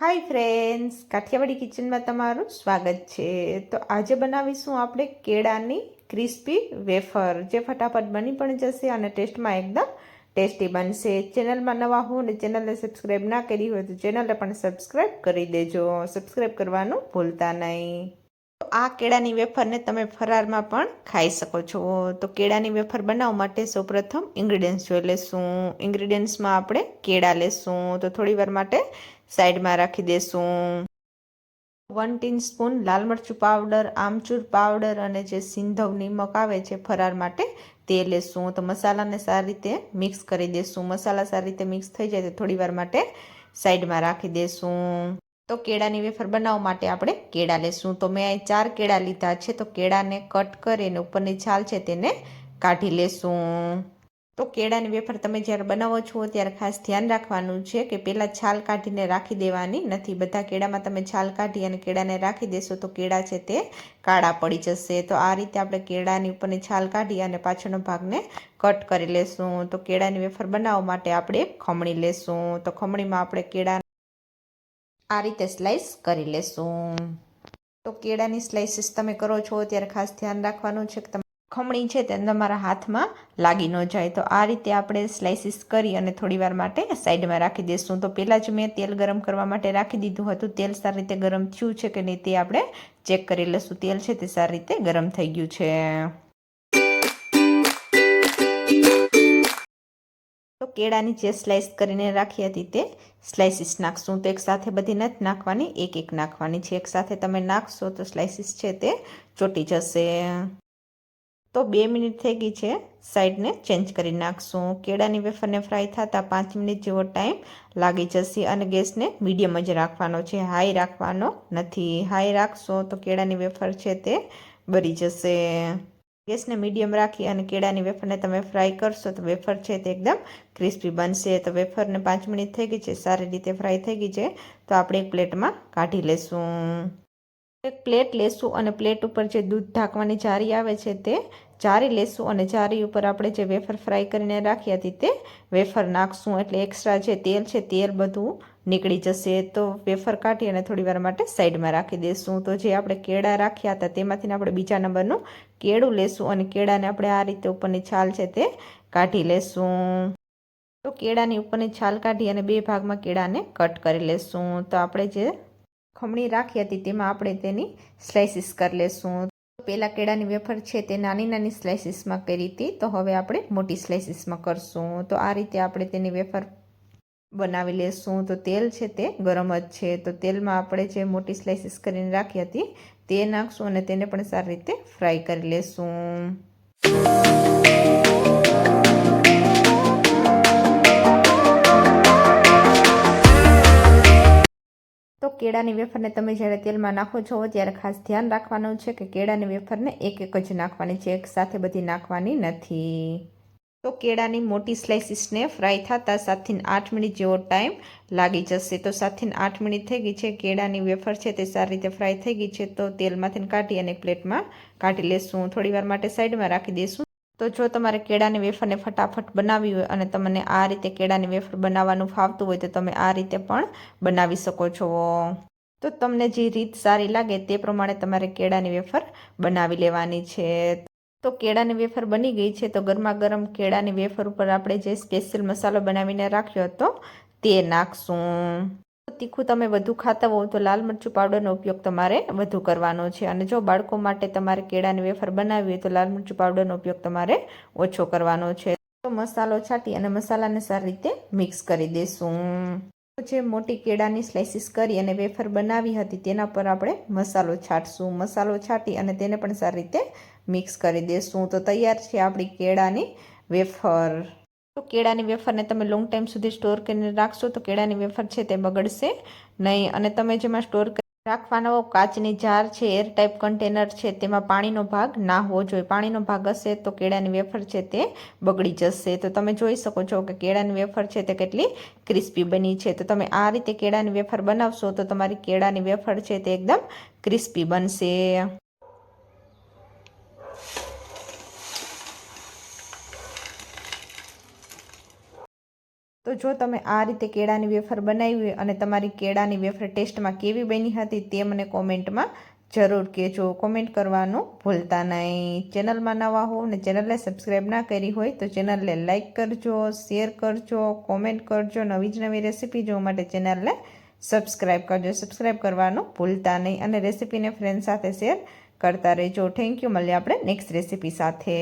Hi friends Kathiawadi કિચનમાં તમારું સ્વાગત છે. તો આજે બનાવીશું આપણે કેળાની ક્રિસ્પી વેફર જે ફટાફટ બની પણ જશે અને ટેસ્ટમાં એકદમ ટેસ્ટી બનશે. ચેનલમાં નવા હો અને ચેનલને સબસ્ક્રાઈબ ના કરી હોય તો ચેનલને પણ સબસ્ક્રાઈબ કરી દેજો. સબસ્ક્રાઈબ કરવાનું ભૂલતા નહીં. તો આ કેળાની વેફરને તમે ફરારમાં પણ ખાઈ શકો છો. તો કેળાની વેફર બનાવવા માટે સૌપ્રથમ ઇન્ગ્રીડિયન્ટ્સ જોઈ લેશું. ઇન્ગ્રીડિયન્ટ્સમાં આપણે કેળા લેશું. તો થોડી વાર માટે સાઈડમાં રાખી દેશું. વન ટીન સ્પૂન લાલ મરચું પાવડર આમચૂર પાવડર અને જે સિંધવ નિમક આવે છે ફરાર માટે તે લેશું. તો મસાલાને સારી રીતે મિક્સ કરી દેશું. મસાલા સારી રીતે મિક્સ થઈ જાય તો થોડીવાર માટે સાઈડમાં રાખી દેશું. તો કેળાની વેફર બનાવવા માટે આપણે કેળા લેશું. તો મેં અહીં ચાર કેળા લીધા છે, તો કેળાને કટ કરીને ઉપરની છાલ છે તેને કાઢી લેશું. તો કેળાની વેફર તમે જ્યારે બનાવો છો, ત્યારે ખાસ ધ્યાન રાખવાનું છે કે પહેલાં છાલ કાઢીને રાખી દેવાની નથી. બધા કેળામાં તમે છાલ કાઢી અને કેળાને રાખી દેશો, તો કેળા છે તે કાળા પડી જશે. તો આ રીતે આપણે કેળાની ઉપરની છાલ કાઢી અને પાછળનો ભાગને કટ કરી લેશું. તો કેળાની વેફર બનાવવા માટે આપણે ખમણી લેશું. તો ખમણીમાં આપણે કેળા આ રીતે સ્લાઇસ કરી લેશું. તો કેળાની સ્લાઇસીસ તમે કરો છો, ત્યારે ખાસ ધ્યાન રાખવાનું છે કે તમે ખમણી છે તે તમારા હાથમાં લાગી ન જાય. તો આ રીતે આપણે સ્લાઇસીસ કરી અને થોડીવાર માટે સાઈડમાં રાખી દઈશું તો પહેલાં જ મેં તેલ ગરમ કરવા માટે રાખી દીધું હતું. તેલ સારી રીતે ગરમ થયું છે કે નહીં તે આપણે ચેક કરી લઈશું તેલ છે તે સારી રીતે ગરમ થઈ ગયું છે. તો કેળાની જે સ્લાઇસ કરીને રાખી હતી તે સ્લાઇસીસ નાખશું. તો એકસાથે બધી નથી નાખવાની, એક એક નાખવાની. છે એકસાથે તમે નાખશો તો સ્લાઇસીસ છે તે ચોટી જશે. તો બે મિનિટ થઈ ગઈ છે, સાઈડને ચેન્જ કરી નાખશું. કેળાની વેફરને ફ્રાય થતાં પાંચ મિનિટ જેવો ટાઈમ લાગી જશે અને ગેસને મીડિયમ જ રાખવાનો છે. હાઈ રાખવાનો નથી. હાઈ રાખશો તો કેળાની વેફર છે તે બળી જશે. ગેસને મીડિયમ રાખી અને કેળાની વેફરને તમે ફ્રાય કરશો તો વેફર છે તે એકદમ ક્રિસ્પી બનશે. તો વેફરને પાંચ મિનિટ થઈ ગઈ છે, સારી રીતે ફ્રાય થઈ ગઈ છે. તો આપણે એક પ્લેટમાં કાઢી લેશું. એક પ્લેટ લેશું અને પ્લેટ ઉપર જે દૂધ ઢાંકવાની જારી આવે છે તે જારી લેશું અને જારી ઉપર આપણે જે વેફર ફ્રાય કરીને રાખી હતી તે વેફર નાખશું. એટલે એક્સ્ટ્રા જે તેલ છે તેલ બધું નીકળી જશે. તો વેફર કાઢી અને થોડી વાર માટે સાઈડમાં રાખી દઈશું તો જે આપણે કેળા રાખ્યા હતા તેમાંથી આપણે બીજા નંબરનું કેળું લેશું અને કેળાને આપણે આ રીતે ઉપરની છાલ છે તે કાઢી લેશું. તો કેળાની ઉપરની છાલ કાઢી અને બે ભાગમાં કેળાને કટ કરી લેશું. તો આપણે જે ખમણી રાખી હતી તેમાં આપણે તેની સ્લાઇસીસ કરી લેશું. પહેલાં કેળાની વેફર છે તે નાની નાની સ્લાઇસીસમાં કરી હતી. તો હવે આપણે મોટી સ્લાઇસીસમાં કરશું. તો આ રીતે આપણે તેની વેફર બનાવી લેશું. તો તેલ છે તે ગરમ જ છે. તો તેલમાં આપણે જે મોટી સ્લાઇસીસ કરીને રાખી હતી તે નાખશું અને તેને પણ સારી રીતે ફ્રાય કરી લેશું. કેળાની વેફરને તમે જ્યારે તેલમાં નાખો છો, ત્યારે ખાસ ધ્યાન રાખવાનું છે કે કેળાની વેફરને એક એક જ નાખવાની છે, એક સાથે બધી નાખવાની નથી. તો કેળાની મોટી સ્લાઇસીસને ફ્રાય થતાં સાતથી આઠ મિનિટ જેવો ટાઈમ લાગી જશે. તો સાતથી આઠ મિનિટ થઈ ગઈ છે, કેળાની વેફર છે તે સારી રીતે ફ્રાય થઈ ગઈ છે, તો તેલમાંથી કાઢી અને પ્લેટમાં કાઢી લેશું. થોડીવાર માટે સાઈડમાં રાખી દઈશું તો જો તમારે કેળાની વેફરને ફટાફટ બનાવવી હોય અને તમને આ રીતે કેળાની વેફર બનાવવાનું ફાવતું હોય તો તમે આ રીતે પણ બનાવી શકો છો. તો તમને જે રીત સારી લાગે તે પ્રમાણે તમારે કેળાની વેફર બનાવી લેવાની છે. તો કેળાની વેફર બની ગઈ છે તો ગરમા ગરમ કેળાની વેફર ઉપર આપણે જે સ્પેશિયલ મસાલો બનાવીને રાખ્યો હતો તે નાખશું. તીખું તમે વધુ ખાતા હોવ તો લાલ મરચું પાવડરનો ઉપયોગ તમારે વધુ કરવાનો છે. અને જો બાળકો માટે તમારે કેળાની વેફર બનાવવી હોય તો લાલ મરચું પાવડરનો ઉપયોગ તમારે ઓછો કરવાનો છે. તો મસાલો છાંટી અને મસાલાને સારી રીતે મિક્સ કરી દઈશું જે મોટી કેળાની સ્લાઇસીસ કરી અને વેફર બનાવી હતી તેના પર આપણે મસાલો છાંટશું. મસાલો છાંટી અને તેને પણ સારી રીતે મિક્સ કરી દઈશું તો તૈયાર છે આપણી કેળાની વેફર. તો કેળાની વેફરને તમે લોંગ ટાઈમ સુધી સ્ટોર કરીને રાખશો તો કેળાની વેફર છે તે બગડશે નહીં. અને તમે જેમાં સ્ટોર રાખવાનો કાચની જાર છે એર ટાઈપ કન્ટેનર છે, તેમાં પાણીનો ભાગ ના હોવો જોઈએ. પાણીનો ભાગ હશે તો કેળાની વેફર છે તે બગડી જશે. તો તમે જોઈ શકો છો કે કેળાની વેફર છે તે કેટલી ક્રિસ્પી બની છે. તો તમે આ રીતે કેળાની વેફર બનાવશો તો તમારી કેળાની વેફર છે તે એકદમ ક્રિસ્પી બનશે. તો જો તમે આ રીતે કેળાની વેફર બનાવી અને તમારી કેળાની વેફર ટેસ્ટમાં કેવી બની હતી તે મને કોમેન્ટમાં જરૂર કહેજો. કોમેન્ટ કરવાનું ભૂલતા નહીં. ચેનલમાં નવા હો ને ચેનલને સબસ્ક્રાઈબ ના કરી હોય તો ચેનલને લાઇક કરજો, શેર કરજો, કોમેન્ટ કરજો, નવી જ નવી રેસીપી જોવા માટે ચેનલને સબસ્ક્રાઈબ કરજો. સબસ્ક્રાઈબ કરવાનું ભૂલતા નહીં અને રેસીપીને ફ્રેન્ડ સાથે શેર કરતા રહેજો. થેન્ક યુ મળીએ આપણે નેક્સ્ટ રેસીપી સાથે.